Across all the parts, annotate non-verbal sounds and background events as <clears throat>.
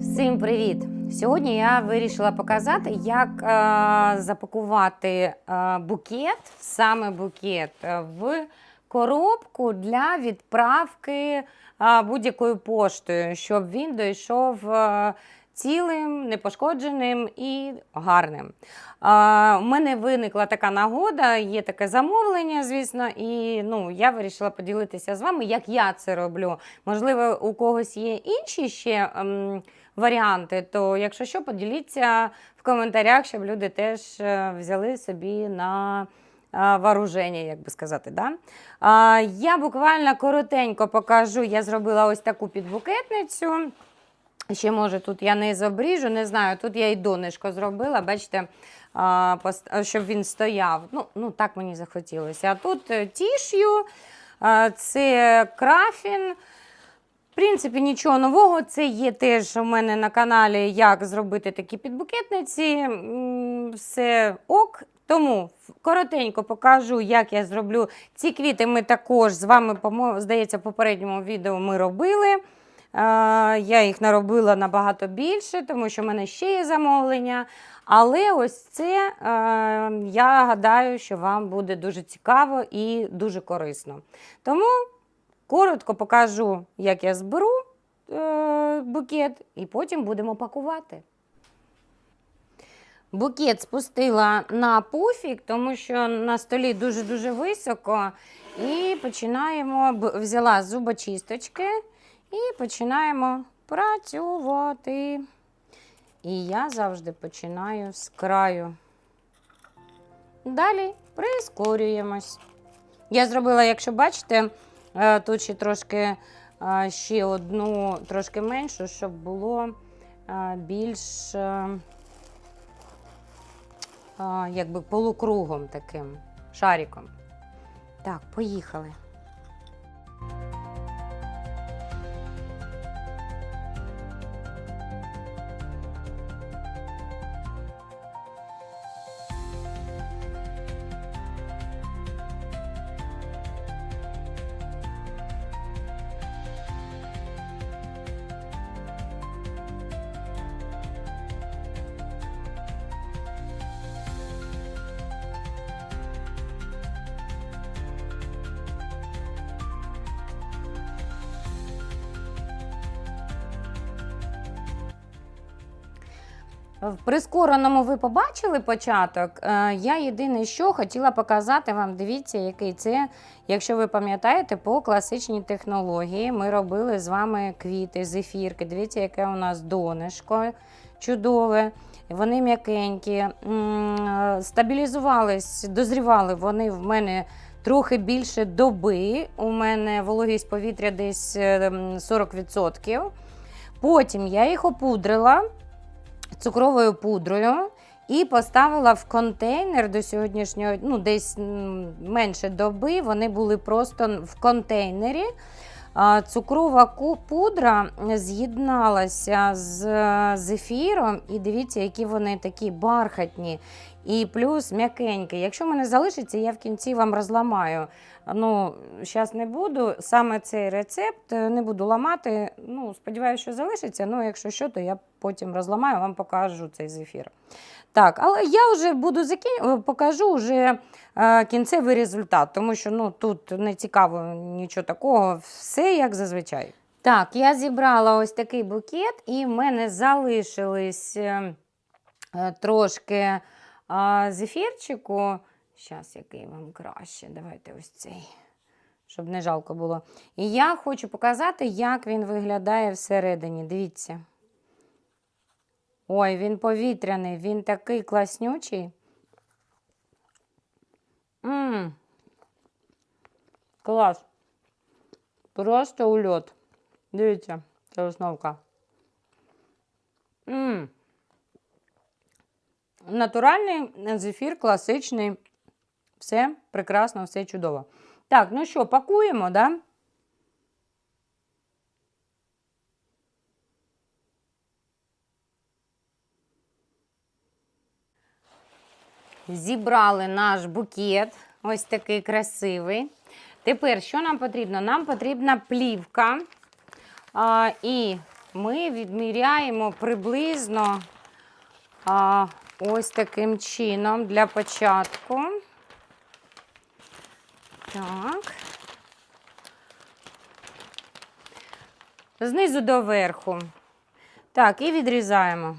Всім привіт! Сьогодні я вирішила показати, як е, запакувати е, букет, саме букет, е, в коробку для відправки е, будь-якою поштою, щоб він дійшов е, цілим, непошкодженим і гарним. Е, у мене виникла така нагода, є таке замовлення, звісно, і ну, я вирішила поділитися з вами, як я це роблю. Можливо, у когось є інші ще. ем, варіанти, то якщо що, поділіться в коментарях, щоб люди теж е, взяли собі на е, вооруження, як би сказати. Да? Я буквально коротенько покажу, я зробила ось таку підбукетницю. Ще, може, тут я не зобріжу, не знаю. Тут я і донечко зробила, бачите, щоб він стояв. Ну, ну так мені захотілося. А тут е, тіш'ю, це крафін. Принципі, нічого нового. Це є теж у мене на каналі, як зробити такі підбукетниці. Все ок. Тому коротенько покажу, як я зроблю. Ці квіти ми також з вами, здається, в попередньому відео ми робили. Я їх наробила набагато більше, тому що в мене ще є замовлення. Але ось це я гадаю, що вам буде дуже цікаво і дуже корисно. Тому коротко покажу, як я зберу е, букет, і потім будемо пакувати. Букет спустила на пуфік, тому що на столі дуже-дуже високо. І починаємо, взяла зубочисточки і починаємо працювати. І я завжди починаю з краю. Далі прискорюємось. Я зробила, якщо бачите, тут ще трошки е, ще одну, трошки меншу, щоб було е, більш е, е, якби полукругом таким шариком. Так, поїхали. В прискореному ви побачили початок. Е, Я єдине, що хотіла показати вам, дивіться, який це, якщо ви пам'ятаєте, по класичній технології ми робили з вами квіти, зефірки. Дивіться, яке у нас донишко чудове. Вони м'якенькі, е, стабілізувались, дозрівали вони в мене трохи більше доби. У мене вологість повітря десь е, 40%. Потім я їх опудрила цукровою пудрою і поставила в контейнер до сьогоднішнього, ну десь менше доби. Вони були просто в контейнері. Цукрова пудра з'єдналася з зефіром, і дивіться, які вони такі бархатні і плюс м'якенькі. Якщо мене залишиться, я в кінці вам розламаю. Ну, зараз не буду. Саме цей рецепт е, не буду ламати. Ну, сподіваюся, що залишиться. Ну, якщо що, то я потім розламаю, вам покажу цей зефір. Так, але я вже буду закін... покажу вже е, кінцевий результат, тому що ну, тут не цікаво нічого такого, все як зазвичай. Так, я зібрала ось такий букет, і в мене залишились е, е, трошки е, зефірчику. Зараз який вам краще. Давайте ось цей, щоб не жалко було. І я хочу показати, як він виглядає всередині. Дивіться. Ой, він повітряний, він такий класнючий. Мм. Клас. Просто ульот. Дивіться, це основка. Мм. Натуральний зефір, класичний. Все прекрасно, все чудово. Так, ну що, пакуємо, да? Зібрали наш букет, ось такий красивий. Тепер що нам потрібно? Нам потрібна плівка. А, і ми відміряємо приблизно а, ось таким чином для початку. Так. Знизу до верху. Так, і відрізаємо.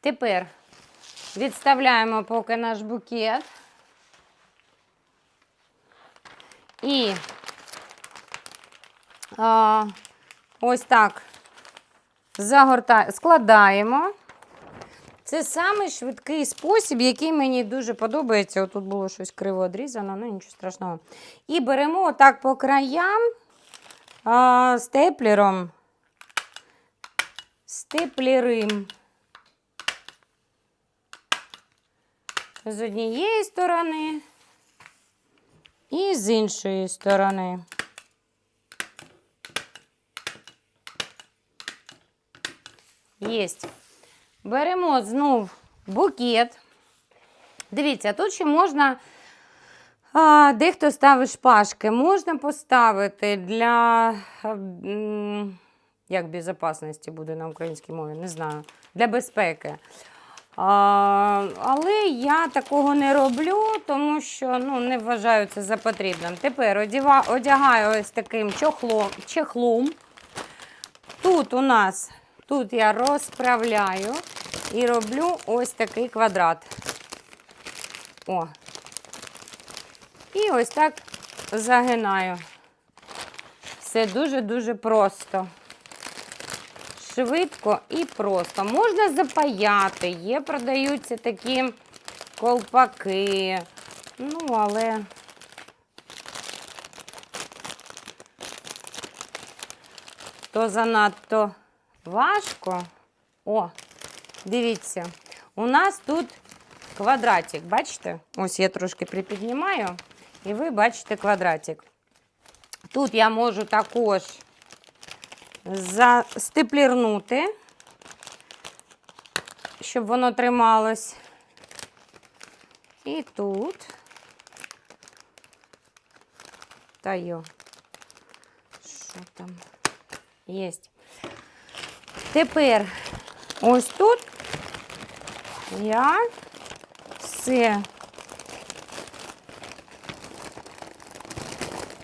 Тепер відставляємо поки наш букет. І а, ось так загортаємо, складаємо. Це самий швидкий спосіб, який мені дуже подобається. Отут було щось криво одрізано, ну нічого страшного. І беремо отак по краям а, степлером. Степлерим. З однієї сторони і з іншої сторони. Єсть. Беремо знов букет. Дивіться, тут ще можна, а, дехто ставить шпажки, можна поставити для, як безпечності буде на українській мові, не знаю, для безпеки. А, але я такого не роблю, тому що ну, не вважаю це за потрібним. Тепер одяга, одягаю ось таким чехлом. Тут у нас, тут я розправляю і роблю ось такий квадрат. О. І ось так загинаю. Все дуже-дуже просто. Швидко і просто. Можна запаяти, є, продаються такі колпаки. Ну, але то занадто важко. О, дивіться, у нас тут квадратик, бачите? Ось я трошки припіднімаю, і ви бачите квадратик. Тут я можу також застеплірнути, щоб воно трималось. І тут. Та йо. Що там? Єсть. Тепер ось тут я все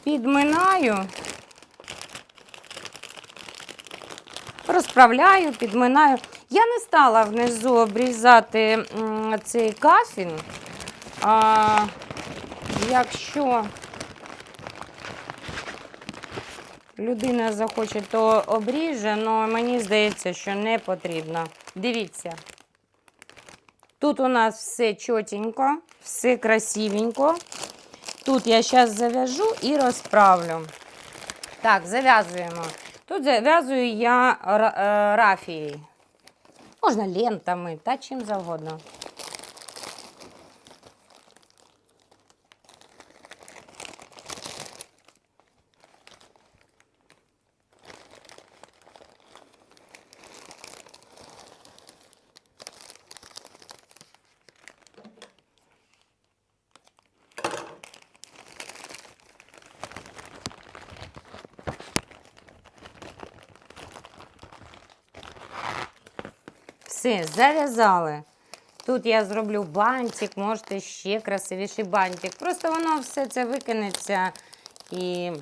підминаю, розправляю, підминаю. Я не стала внизу обрізати цей кафін. А, якщо людина захоче, то обріже, але мені здається, що не потрібно. Дивіться. Тут у нас все чотенько, все красивенько. Тут я зараз зав'яжу і розправлю. Так, зав'язуємо. Тут зав'язую я е, рафією. Можна лентами та чим завгодно. Все, зав'язали. Тут я зроблю бантик, можете ще красивіший бантик. Просто воно все це викинеться і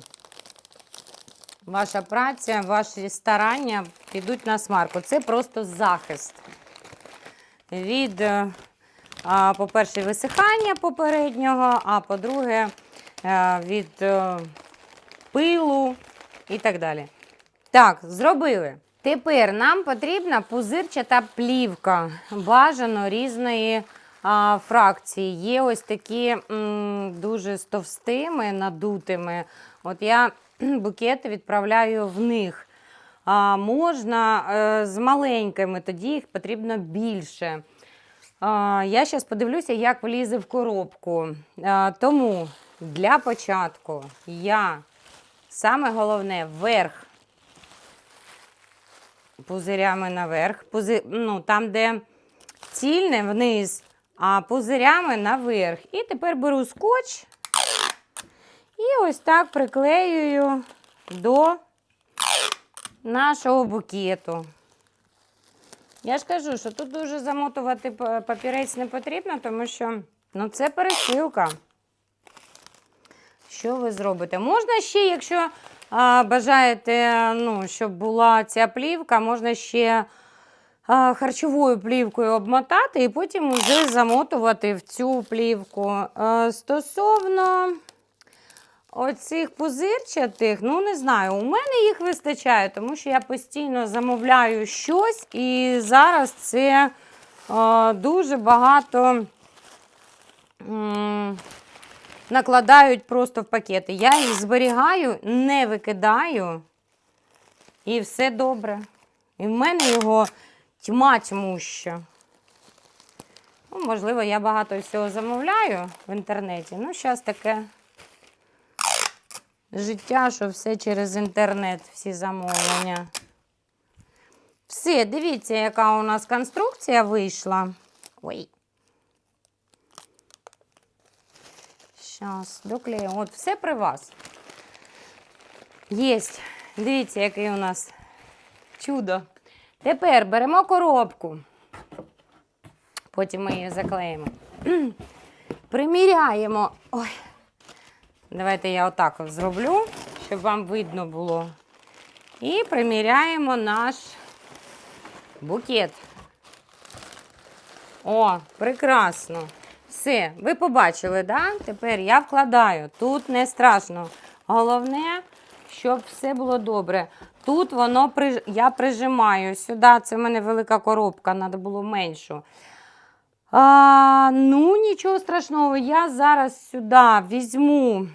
ваша праця, ваші старання підуть на смарку. Це просто захист від, е, по-перше, висихання попереднього, а по-друге, е, від е, пилу і так далі. Так, зробили. Тепер нам потрібна пузирчата плівка, бажано різної а, фракції. Є ось такі м, дуже з товстими, надутими. От я <clears throat> букети відправляю в них. А, можна е, з маленькими, тоді їх потрібно більше. А, я зараз подивлюся, як влізе в коробку. А, тому для початку я саме головне верх пузирями наверх. Пузи... Ну, там, де цільне, вниз, а пузирями наверх. І тепер беру скотч і ось так приклеюю до нашого букету. Я ж кажу, що тут дуже замотувати папірець не потрібно, тому що ну, це пересилка. Що ви зробите? Можна ще, якщо бажаєте, ну, щоб була ця плівка, можна ще харчовою плівкою обмотати і потім вже замотувати в цю плівку. Стосовно оцих пузирчатих, ну не знаю, у мене їх вистачає, тому що я постійно замовляю щось, і зараз це дуже багато. Накладають просто в пакети. Я їх зберігаю, не викидаю, і все добре. І в мене його тьма тьмуща. Ну, можливо, я багато всього замовляю в інтернеті. Ну, зараз таке життя, що все через інтернет, всі замовлення. Все, дивіться, яка у нас конструкція вийшла. Ой. Зараз, доклею. От все при вас. Єсть. Дивіться, який у нас чудо. Тепер беремо коробку. Потім ми її заклеїмо. <clears throat> Приміряємо. Ой. Давайте я отак зроблю, щоб вам видно було. І приміряємо наш букет. О, прекрасно. Все, ви побачили, да? Тепер я вкладаю. Тут не страшно. Головне, щоб все було добре. Тут воно я прижимаю сюди. Це в мене велика коробка, треба було меншу. А, ну, нічого страшного, я зараз сюди візьму.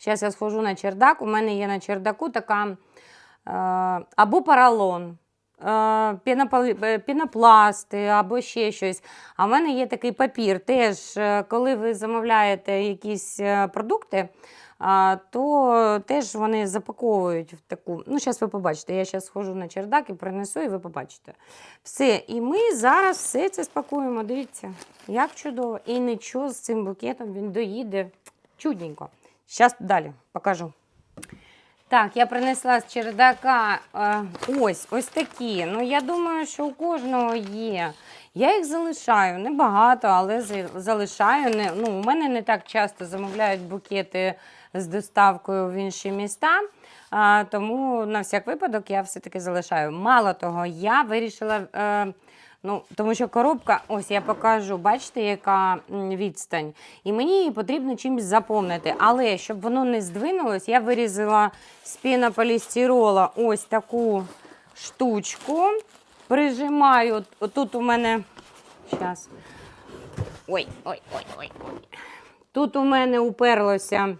Зараз я схожу на чердак. У мене є на чердаку така е, або поролон, пінопласти, або ще щось. А в мене є такий папір. Теж, е, коли ви замовляєте якісь е, продукти, то теж вони запаковують в таку. Ну, зараз ви побачите. Я зараз схожу на чердак і принесу, і ви побачите. Все. І ми зараз все це спакуємо. Дивіться, як чудово. І нічого з цим букетом він доїде чудненько. Зараз далі покажу. Так, я принесла з чердака е, ось ось такі. Ну, я думаю, що у кожного є. Я їх залишаю небагато, але залишаю. Не, ну, у мене не так часто замовляють букети з доставкою в інші міста. А, тому на всяк випадок я все-таки залишаю. Мало того, я вирішила. Е, Ну, тому що коробка, ось я покажу, бачите, яка відстань. І мені її потрібно чимось заповнити. Але щоб воно не здвинулось, я вирізала з пінополістирола ось таку штучку. Прижимаю. Отут у мене. Зараз. Ой, ой, ой, ой. Тут у мене уперлося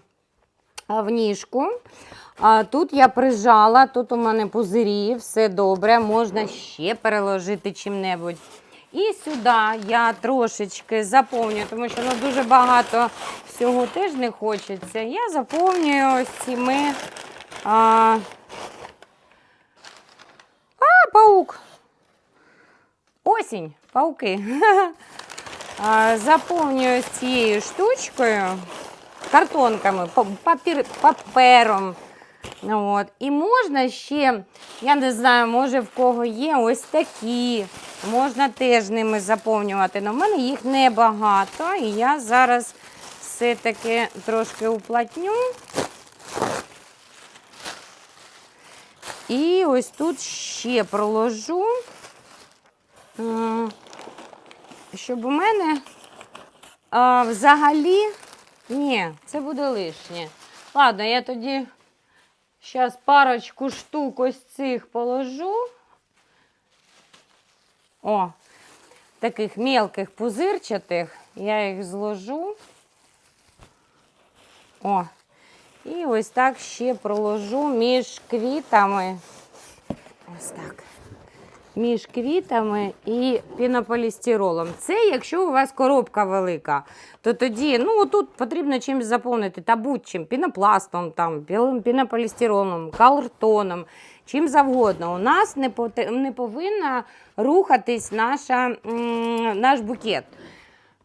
в ніжку. А, тут я прижала, тут у мене пузирі, все добре, можна ще переложити чим-небудь. І сюди я трошечки заповнюю, тому що ну, дуже багато всього теж не хочеться. Я заповнюю ось цими. А, а паук. Осінь, пауки. <laughs> Заповнюю цією штучкою, картонками, папір, папером. От. І можна ще, я не знаю, може в кого є ось такі. Можна теж ними заповнювати. Але в мене їх небагато. І я зараз все-таки трошки уплотню. І ось тут ще проложу, щоб у мене а, взагалі. Ні, це буде лишнє. Ладно, я тоді зараз парочку штук ось цих положу. О, таких мелких пузирчатих. Я їх зложу. О, і ось так ще проложу між квітами. Ось так. Між квітами і пінополістиролом. Це якщо у вас коробка велика, то тоді ну, тут потрібно чимось заповнити та будь-чим, пінопластом, там, пінополістиролом, картоном. чим завгодно. У нас не, не повинна рухатись наша, наш букет.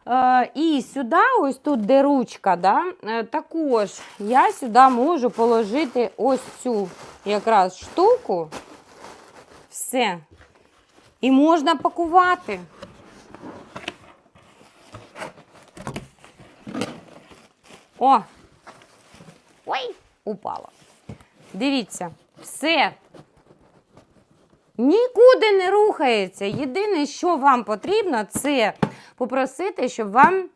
Е, і сюди, ось тут, де ручка, да, е, також я сюди можу положити ось цю якраз штуку. Все. І можна пакувати. О! Ой, упала. Дивіться, все. Нікуди не рухається. Єдине, що вам потрібно, це попросити, щоб вам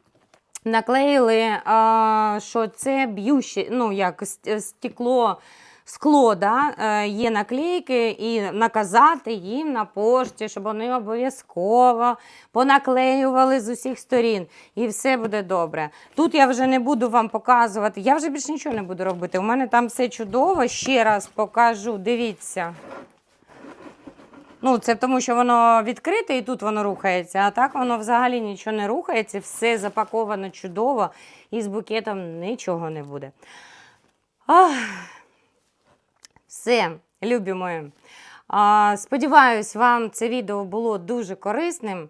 наклеїли, а, що це б'юще, ну як стекло, скло, да? е, є наклейки, і наказати їм на пошті, щоб вони обов'язково понаклеювали з усіх сторін, і все буде добре. Тут я вже не буду вам показувати, я вже більше нічого не буду робити. У мене там все чудово. Ще раз покажу. Дивіться. Ну, це тому, що воно відкрите і тут воно рухається, а так воно взагалі нічого не рухається, все запаковано чудово і з букетом нічого не буде. Ах. Все, любі мої. Сподіваюсь, вам це відео було дуже корисним.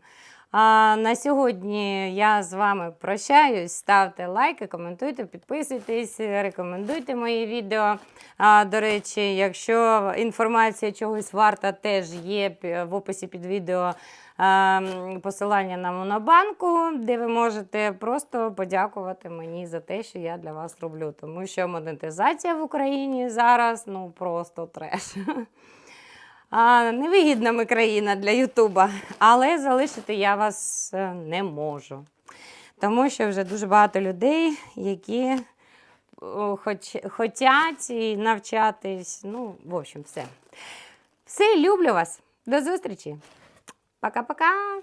А, на сьогодні я з вами прощаюсь. Ставте лайки, коментуйте, підписуйтесь, рекомендуйте мої відео. А, до речі, якщо інформація чогось варта, теж є в описі під відео посилання на Монобанку, де ви можете просто подякувати мені за те, що я для вас роблю. Тому що монетизація в Україні зараз ну просто треш. <laughs> А, невигідна ми країна для Ютуба, але залишити я вас е, не можу. Тому що вже дуже багато людей, які хоч, хотять навчатись. Ну, в общем, все. Все, люблю вас. До зустрічі. Пока-пока.